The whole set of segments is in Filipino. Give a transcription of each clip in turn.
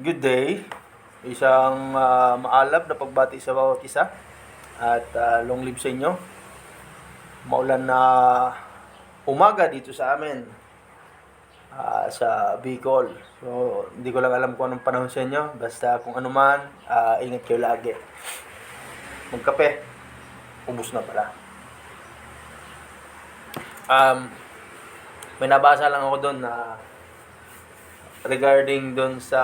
Good day. Isang ah, maalab na pagbati sa bawat isa. At ah, long live sa inyo. Maulan na umaga dito sa amin. ah, sa Bicol. So, hindi ko lang alam kung anong panahon sa inyo. Basta kung ano man, ah, ingat kayo lagi. Magkape. Ubus na pala. Um, may nabasa lang ako doon na regarding doon sa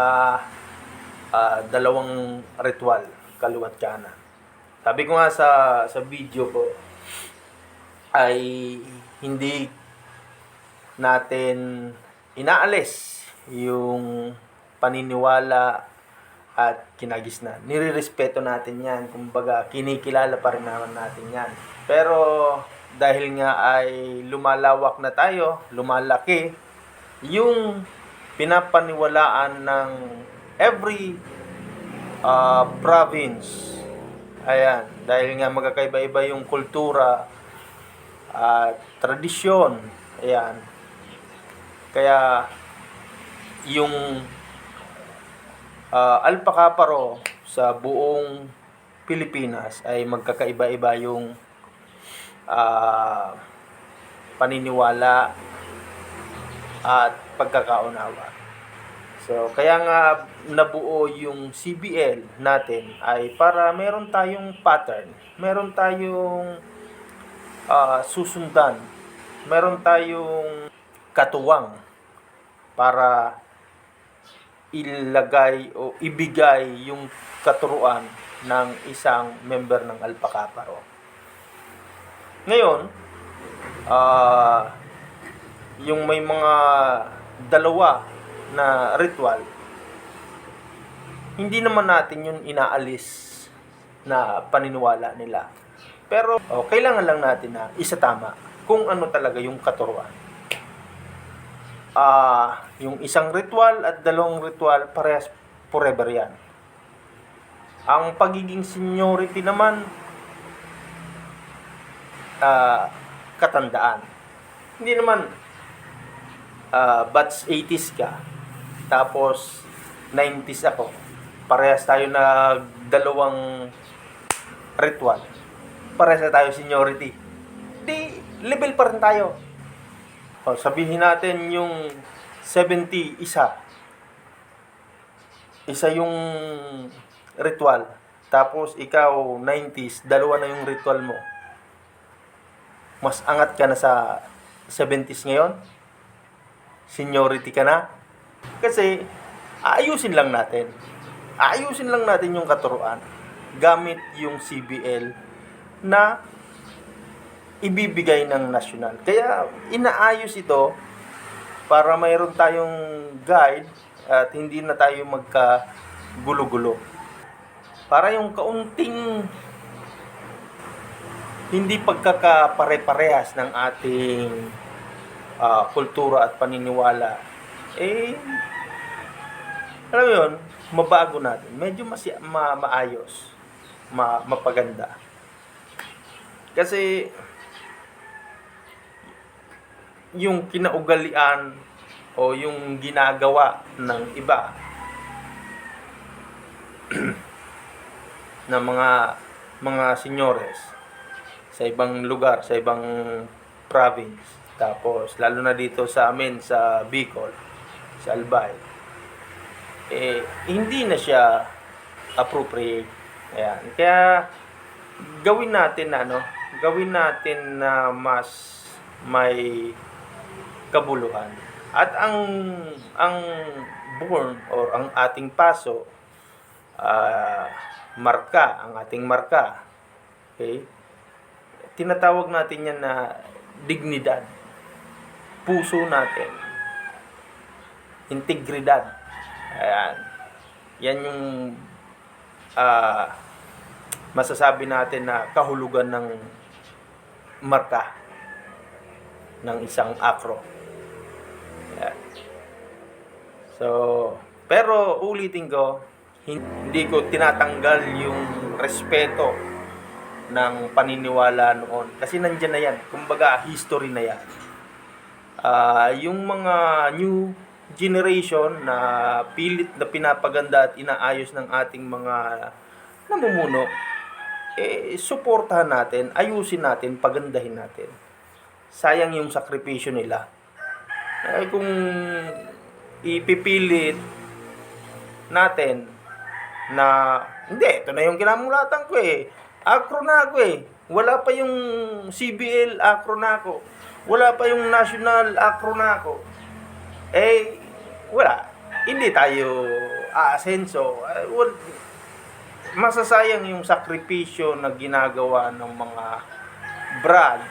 ah, dalawang ritual, kaliwat kanan. Sabi ko nga sa sa video ko ay hindi natin inaalis yung paniniwala at kinagisnan. Nirerespeto natin yan. Kumbaga, kinikilala pa rin naman natin yan. Pero, dahil nga ay lumalawak na tayo, lumalaki, yung pinapaniwalaan ng every uh, province, ayan, dahil nga magkakaiba-iba yung kultura at tradisyon, ayan, kaya yung uh, alpakaparo sa buong Pilipinas ay magkakaiba-iba yung ah, paniniwala at pagkakaunawa. So, kaya nga nabuo yung CBL natin ay para meron tayong pattern, meron tayong ah, susundan, meron tayong katuwang para ilagay o ibigay yung katuruan ng isang member ng Alpha Kappa Ngayon, ah yung may mga dalawa na ritual, hindi naman natin yun inaalis na paniniwala nila. Pero oh, kailangan lang natin na isa tama kung ano talaga yung katuruan. Ah, yung isang ritual at dalawang ritual parehas forever yan. Ang pagiging seniority naman ah, katandaan. Hindi naman ah, batch 80s ka tapos 90s ako. Parehas tayo na dalawang ritual. Parehas na tayo seniority. Di level pa rin tayo. O, sabihin natin yung 70 isa. Isa yung ritual. Tapos ikaw 90s, dalawa na yung ritual mo. Mas angat ka na sa 70s ngayon. Seniority ka na. Kasi aayusin lang natin. Aayusin lang natin yung katuruan gamit yung CBL na ibibigay ng national. Kaya inaayos ito para mayroon tayong guide at hindi na tayo magka gulo-gulo. Para yung kaunting hindi pagkakapare-parehas ng ating ah, kultura at paniniwala, eh, alam mo yun, mabago natin. Medyo mas ma maayos, ma mapaganda. Kasi, yung kinaugalian o yung ginagawa ng iba ng mga mga senyores sa ibang lugar, sa ibang province. Tapos lalo na dito sa amin sa Bicol, sa Albay. Eh hindi na siya appropriate. Ayan. Kaya gawin natin na ano, gawin natin na mas may kabuluhan. At ang ang born or ang ating paso ah, marka, ang ating marka. Okay? Tinatawag natin yan na dignidad. Puso natin. Integridad. Ayan. Yan yung ah, masasabi natin na kahulugan ng marka ng isang akro. Ayan. So, pero ulitin ko, hindi ko tinatanggal yung respeto ng paniniwala noon. Kasi nandyan na yan. Kumbaga, history na yan. Ah, yung mga new generation na pilit na pinapaganda at inaayos ng ating mga namumuno, eh, suportahan natin, ayusin natin, pagandahin natin. Sayang yung sakripisyo nila. Eh, kung ipipilit natin na hindi, ito na yung kinamulatan ko eh. Acro na ako eh. Wala pa yung CBL acro na ako. Wala pa yung national acro na ako. Eh, wala. Hindi tayo aasenso. Eh, wal- masasayang yung sakripisyo na ginagawa ng mga brand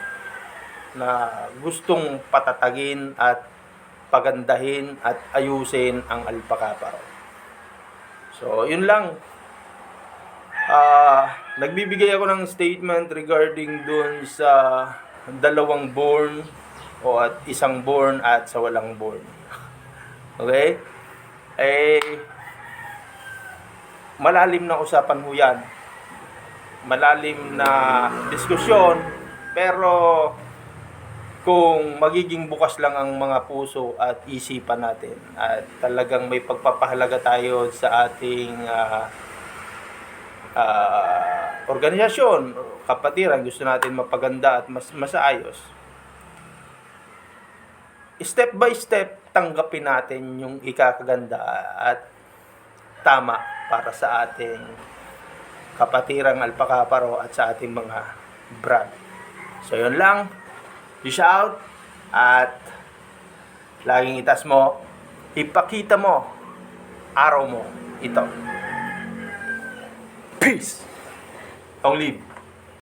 na gustong patatagin at pagandahin at ayusin ang Alpaca Paro. So, yun lang. Ah, nagbibigay ako ng statement regarding dun sa dalawang born o at isang born at sa walang born. Okay? Eh, malalim na usapan ho yan. Malalim na diskusyon, pero kung magiging bukas lang ang mga puso at isipan natin at talagang may pagpapahalaga tayo sa ating ah, ah, organisasyon, kapatiran, gusto natin mapaganda at mas masaayos. Step by step, tanggapin natin yung ikakaganda at tama para sa ating kapatirang alpakaparo at sa ating mga brand. So yun lang. Fish out at laging itas mo, ipakita mo araw mo ito. Peace! Long live!